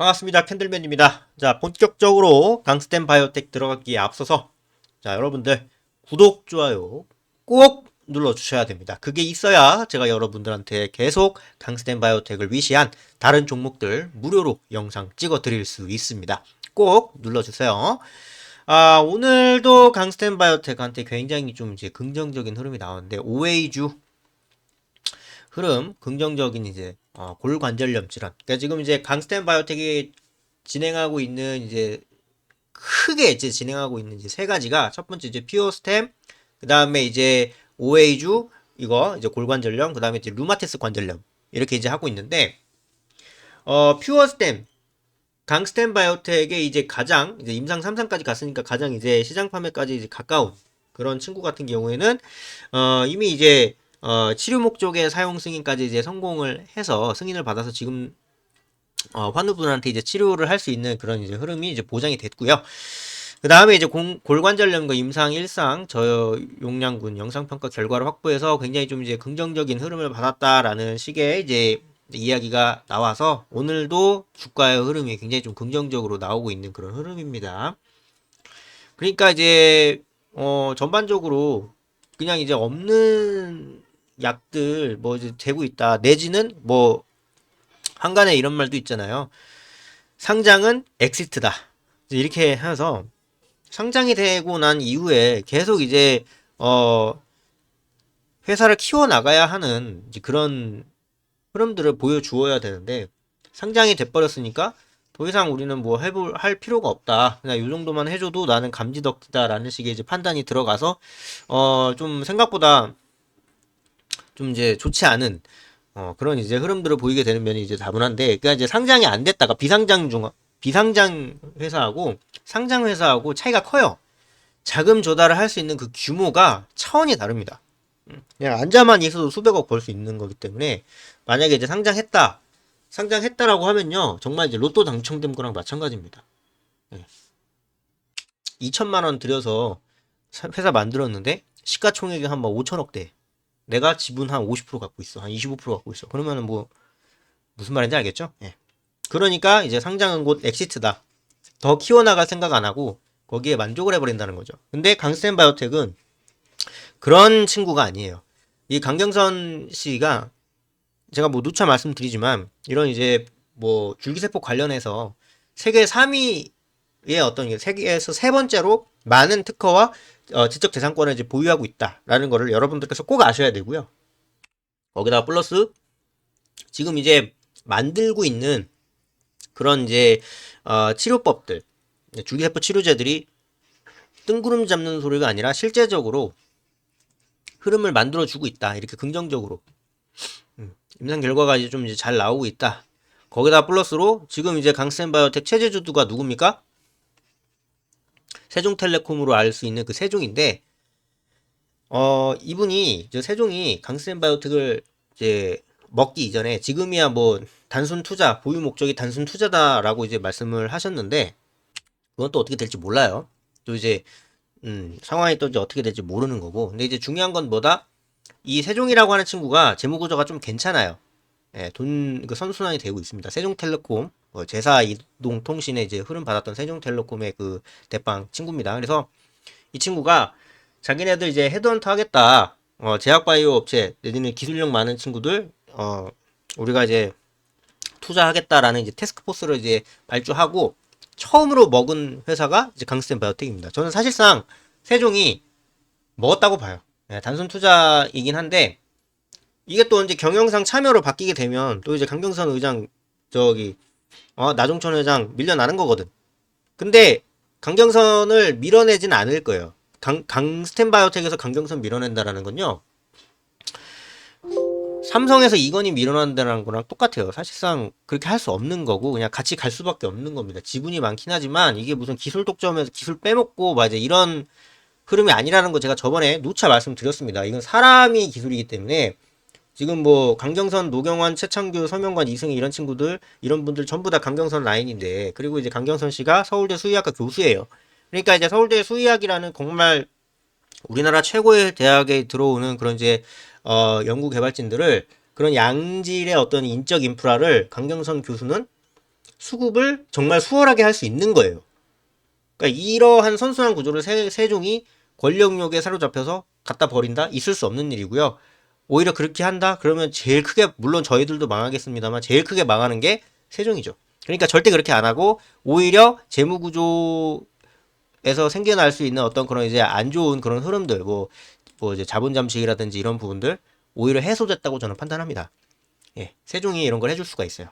반갑습니다. 캔들맨입니다. 자, 본격적으로 강스템 바이오텍 들어가기에 앞서서 자, 여러분들 구독, 좋아요 꼭 눌러주셔야 됩니다. 그게 있어야 제가 여러분들한테 계속 강스템 바이오텍을 위시한 다른 종목들 무료로 영상 찍어 드릴 수 있습니다. 꼭 눌러주세요. 아, 오늘도 강스템 바이오텍한테 굉장히 좀 이제 긍정적인 흐름이 나오는데, 오웨이주 흐름, 긍정적인 이제 어, 골관절염 질환. 그러니까 지금 이제 강스템 바이오텍이 진행하고 있는 이제 크게 이제 진행하고 있는 이제 세 가지가 첫 번째 이제 피오스템, 그 다음에 이제 오에이주 이거 이제 골관절염, 그 다음에 이제 루마티스 관절염 이렇게 이제 하고 있는데 어 퓨어스템 강스템 바이오텍의 이제 가장 이제 임상 3상까지 갔으니까 가장 이제 시장 판매까지 이제 가까운 그런 친구 같은 경우에는 어 이미 이제 어, 치료 목적의 사용 승인까지 이제 성공을 해서 승인을 받아서 지금 어, 환우분한테 이제 치료를 할 수 있는 그런 이제 흐름이 이제 보장이 됐고요. 그 다음에 이제 공, 골관절염과 임상 1상 저 용량군 영상평가 결과를 확보해서 굉장히 좀 이제 긍정적인 흐름을 받았다라는 식의 이제 이야기가 나와서 오늘도 주가의 흐름이 굉장히 좀 긍정적으로 나오고 있는 그런 흐름입니다. 그러니까 이제 어 전반적으로 그냥 이제 없는 약들 뭐 이제 되고 있다. 내지는 뭐 한간에 이런 말도 있잖아요. 상장은 엑시트다. 이렇게 해서 상장이 되고 난 이후에 계속 이제 어 회사를 키워 나가야 하는 그런 흐름들을 보여주어야 되는데 상장이 돼버렸으니까 더 이상 우리는 뭐 해볼 할 필요가 없다. 그냥 이 정도만 해줘도 나는 감지덕지다라는 식의 이제 판단이 들어가서 어 좀 생각보다 좀 이제 좋지 않은 어, 그런 이제 흐름들을 보이게 되는 면이 이제 다분한데, 그러니까 이제 상장이 안 됐다가 비상장 중 비상장 회사하고 상장 회사하고 차이가 커요. 자금 조달을 할 수 있는 그 규모가 차원이 다릅니다. 음, 그냥 앉아만 있어도 수백억 벌 수 있는 거기 때문에 만약에 이제 상장했다, 상장했다라고 하면요, 정말 이제 로또 당첨된 거랑 마찬가지입니다. 네. 2천만 원 들여서 회사 만들었는데 시가총액이 한 뭐 5천억대. 내가 지분 한 50% 갖고 있어. 한 25% 갖고 있어. 그러면은 뭐 무슨 말인지 알겠죠? 예. 그러니까 이제 상장은 곧 엑시트다. 더 키워나갈 생각 안 하고 거기에 만족을 해버린다는 거죠. 근데 강스텐 바이오텍은 그런 친구가 아니에요. 이 강경선 씨가 제가 뭐 누차 말씀드리지만 이런 이제 뭐 줄기세포 관련해서 세계 3위의 어떤 세계에서 세 번째로 많은 특허와 어, 지적 재산권을 이제 보유하고 있다라는 거를 여러분들께서 꼭 아셔야 되고요. 거기다가 플러스 지금 이제 만들고 있는 그런 이제 어, 치료법들 줄기세포 치료제들이 뜬구름 잡는 소리가 아니라 실제적으로 흐름을 만들어 주고 있다 이렇게 긍정적으로 음, 임상 결과가 이제 좀 이제 잘 나오고 있다. 거기다 플러스로 지금 이제 강센바이오텍 체제주도가 누굽니까? 세종텔레콤으로 알 수 있는 그 세종인데 어 이분이 저 세종이 강스텐바이오텍을 이제 먹기 이전에 지금이야 뭐 단순 투자 보유 목적이 단순 투자다라고 이제 말씀을 하셨는데 그건 또 어떻게 될지 몰라요. 또 이제 음, 상황이 또 이제 어떻게 될지 모르는 거고. 근데 이제 중요한 건 뭐다? 이 세종이라고 하는 친구가 재무 구조가 좀 괜찮아요. 예, 돈, 그 선순환이 되고 있습니다. 세종텔레콤, 뭐 제사 이동 통신에 이제 흐름 받았던 세종텔레콤의 그 대빵 친구입니다. 그래서 이 친구가 자기네들 이제 헤드헌터 하겠다. 어, 제약바이오 업체, 내지는 기술력 많은 친구들, 어, 우리가 이제 투자하겠다라는 이제 테스크포스를 이제 발주하고 처음으로 먹은 회사가 이제 강스텐 바이오텍입니다. 저는 사실상 세종이 먹었다고 봐요. 네, 단순 투자이긴 한데 이게 또 이제 경영상 참여로 바뀌게 되면 또 이제 강경선 의장 저기 어 나종천 회장 밀려나는 거거든. 근데 강경선을 밀어내진 않을 거예요. 강, 강스텐바이오텍에서 강경선 밀어낸다라는 건요. 삼성에서 이건희 밀어낸다는 거랑 똑같아요. 사실상 그렇게 할 수 없는 거고 그냥 같이 갈 수밖에 없는 겁니다. 지분이 많긴 하지만 이게 무슨 기술 독점에서 기술 빼먹고 막 이제 이런 흐름이 아니라는 거 제가 저번에 누차 말씀드렸습니다. 이건 사람이 기술이기 때문에 지금 뭐 강경선, 노경환, 최창규, 서명관, 이승희 이런 친구들 이런 분들 전부 다 강경선 라인인데 그리고 이제 강경선 씨가 서울대 수의학과 교수예요. 그러니까 이제 서울대 수의학이라는 정말 우리나라 최고의 대학에 들어오는 그런 이제 어 연구 개발진들을 그런 양질의 어떤 인적 인프라를 강경선 교수는 수급을 정말 수월하게 할 수 있는 거예요. 그러니까 이러한 선순환 구조를 세, 세종이 권력욕에 사로잡혀서 갖다 버린다? 있을 수 없는 일이고요. 오히려 그렇게 한다? 그러면 제일 크게, 물론 저희들도 망하겠습니다만, 제일 크게 망하는 게 세종이죠. 그러니까 절대 그렇게 안 하고, 오히려 재무구조에서 생겨날 수 있는 어떤 그런 이제 안 좋은 그런 흐름들, 뭐, 뭐 이제 자본 잠식이라든지 이런 부분들, 오히려 해소됐다고 저는 판단합니다. 예, 세종이 이런 걸 해줄 수가 있어요.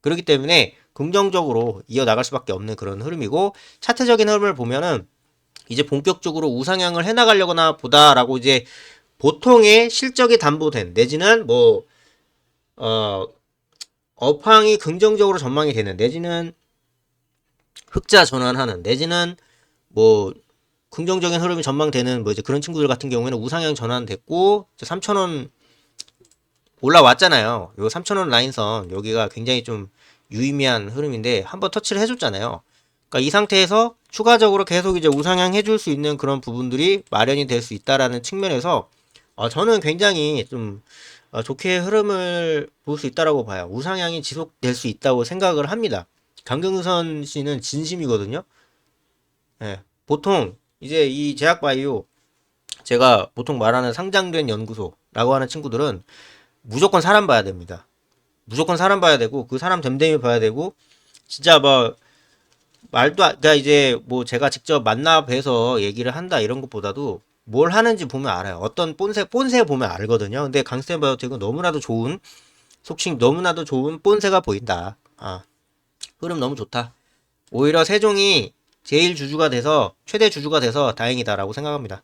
그렇기 때문에 긍정적으로 이어나갈 수밖에 없는 그런 흐름이고, 차트적인 흐름을 보면은, 이제 본격적으로 우상향을 해나가려거나 보다라고 이제 보통의 실적이 담보된 내지는 뭐 어, 업황이 긍정적으로 전망이 되는 내지는 흑자 전환하는 내지는 뭐 긍정적인 흐름이 전망되는 뭐 이제 그런 친구들 같은 경우에는 우상향 전환됐고 3,000원 올라왔잖아요. 요 3,000원 라인선 여기가 굉장히 좀 유의미한 흐름인데 한번 터치를 해줬잖아요. 그러니까 이 상태에서 추가적으로 계속 이제 우상향 해줄 수 있는 그런 부분들이 마련이 될 수 있다라는 측면에서 어, 저는 굉장히 좀 어, 좋게 흐름을 볼 수 있다라고 봐요. 우상향이 지속될 수 있다고 생각을 합니다. 강경선 씨는 진심이거든요. 예, 보통 이제 이 제약바이오 제가 보통 말하는 상장된 연구소라고 하는 친구들은 무조건 사람 봐야 됩니다. 무조건 사람 봐야 되고 그 사람 됨됨이 봐야 되고 진짜 뭐 말도 안, 그러니까 이제 뭐 제가 직접 만나 뵈서 얘기를 한다 이런 것보다도 뭘 하는지 보면 알아요. 어떤 본세 본세 보면 알거든요. 근데 강스텐 바이오텍은 너무나도 좋은 속칭 너무나도 좋은 본세가 보인다. 아 흐름 너무 좋다. 오히려 세종이 제일 주주가 돼서 최대 주주가 돼서 다행이다라고 생각합니다.